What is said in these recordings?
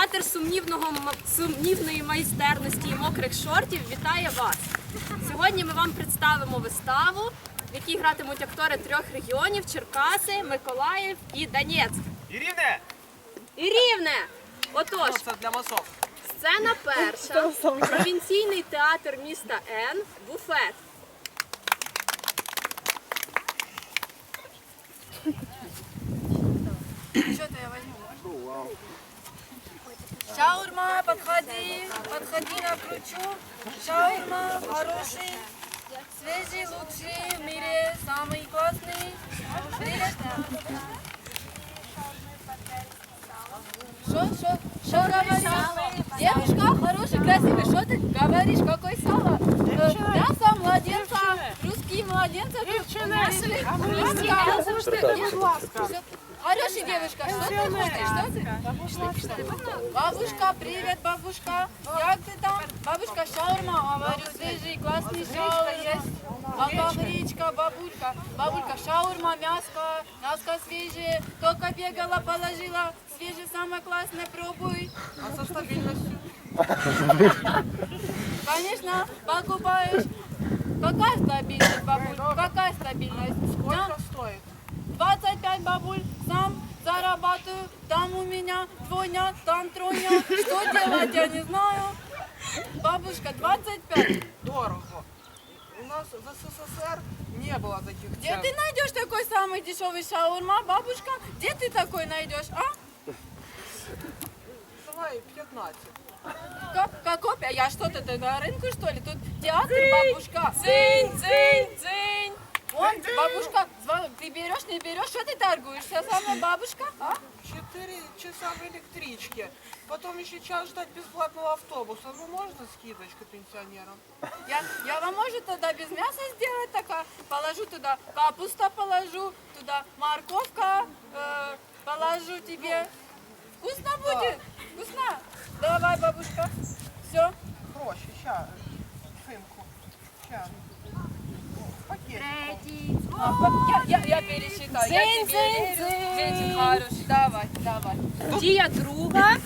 театр сумнівного сумнівної майстерності і мокрих шортів вітає вас. Сьогодні ми вам представимо виставу, в якій гратимуть актори трьох регіонів: Черкаси, Миколаїв і Донецьк. І рівне! І рівне! Отож, Це для масов. сцена перша, провінційний театр міста Н, буфет. Что-то я возьму. Шаурма, подходи, подходи на крючок. Шаурма, хороший, свежий, лучший в мире, самый классный. Привет. Что, что, что говоришь? Девушка, хороший, красивый, что ты говоришь? Какой сало? Э, Мясо младенца, русские младенцы. Наши, русские. Хорошая девушка, что ты хочешь? Что ты? Бабушка, привет, бабушка. Как ты там? Бабушка, шаурма, говорю, свежий, классный шаурма есть. Алкоголичка, бабулька. Бабулька, шаурма, мяско, мяско свежее. Только бегала, положила. Свежее, самое классное, пробуй. А со стабільністю? Конечно, покупаешь. Какая стабильность, бабуль? Какая стабильность? Да? Сколько стоїть? 25 бабуль, сам зарабатываю, там у меня двойня, там тройня, что делать я не знаю. Бабушка, 25. Дорого. У нас в СССР не было таких Где цен. ты найдешь такой самый дешевый шаурма, бабушка? Где ты такой найдешь, а? Давай 15. Как, как копия? Я что-то на рынку, что ли? Тут театр, бабушка. Цинь, цинь, цинь. Вон, бабушка, звон- ты берешь, не берешь, что ты торгуешься сама, бабушка? А? 4 часа в электричке. Потом еще час ждать бесплатного автобуса. Ну можно скидочка пенсионерам? Я, я вам может тогда без мяса сделать такая? Положу туда капуста, положу туда морковка, э, положу тебе. Вкусно будет? Вкусно? Давай, бабушка. Все. Гроші, ща. Синку. Ща. Пакет. Я, я, я пересчитаю. Я Дзинь, дзинь, верю. цинь. Цинь, хороший. Давай, давай. Дія друга,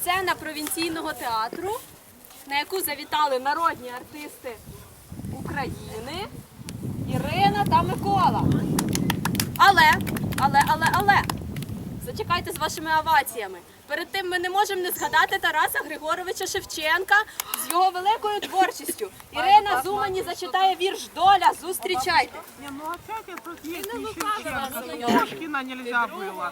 сцена провінційного театру, на яку завітали народні артисти України Ірина та Микола. Але, але, але, але, зачекайте з вашими оваціями. Перед тим ми не можемо не згадати Тараса Григоровича Шевченка з його великою творчістю. Ірина Зумані зачитає вірш Доля. Зустрічайте. Не, ну опять этот есть Шевченко. Пушкина нельзя было.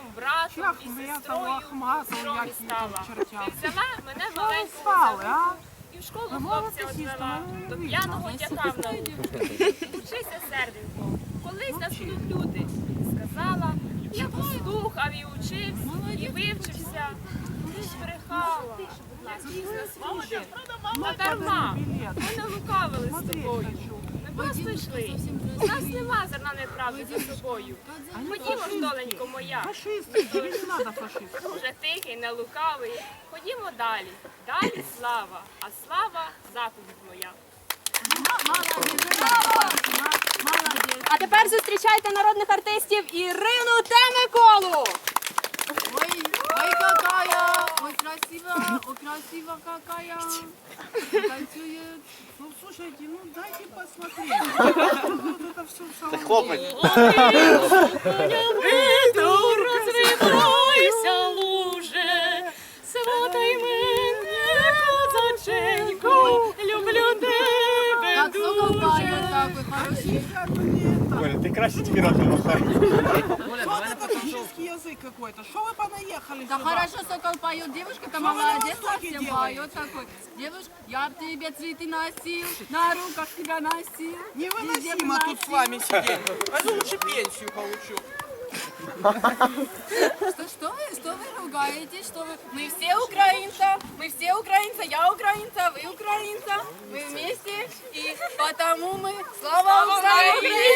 Чах, Лесова, Ахматова, як її там чертям. Взяла мене маленьку стали, а? і в школу Ви хлопця відвела, до п'яного дяка в науку. Вчися, серденько, колись нас будуть люди. Послухав і учився, і вивчився. Ти ж брехала, нас дійсно свободи. А дарма, ми не лукавили з тобою. Ми просто йшли. У нас нема зерна неправди за собою. Ходімо ж, доленько моя. Дуже тихий, не лукавий. Ходімо далі. Далі слава, а слава заповідь моя. А тепер зустрічайте народних артистів Ірину та Миколу. Ой, ой, какая, ой, красива, ой, красива какая. Танцует. Ну слушайте, ну дайте посмотреть. Вот это все. Хлопець. Оля, ти краще тільки роком махай. Что это фашистский язык какой-то? Что вы понаехали Да сюда? хорошо сокол поет, девушка-то Что вы на молодец Востоке совсем делаете? поет такой. Девушка, я б тебе цветы носил, на руках тебя носил. везде бы Невыносимо тут с носил. вами сидеть. Пойду лучше пенсию получу. Что, что вы, что вы ругаетесь? Что вы? Мы все украинцы, мы все украинцы, я украинца, вы украинца, мы вместе, и потому мы слава Украине! Героям слава!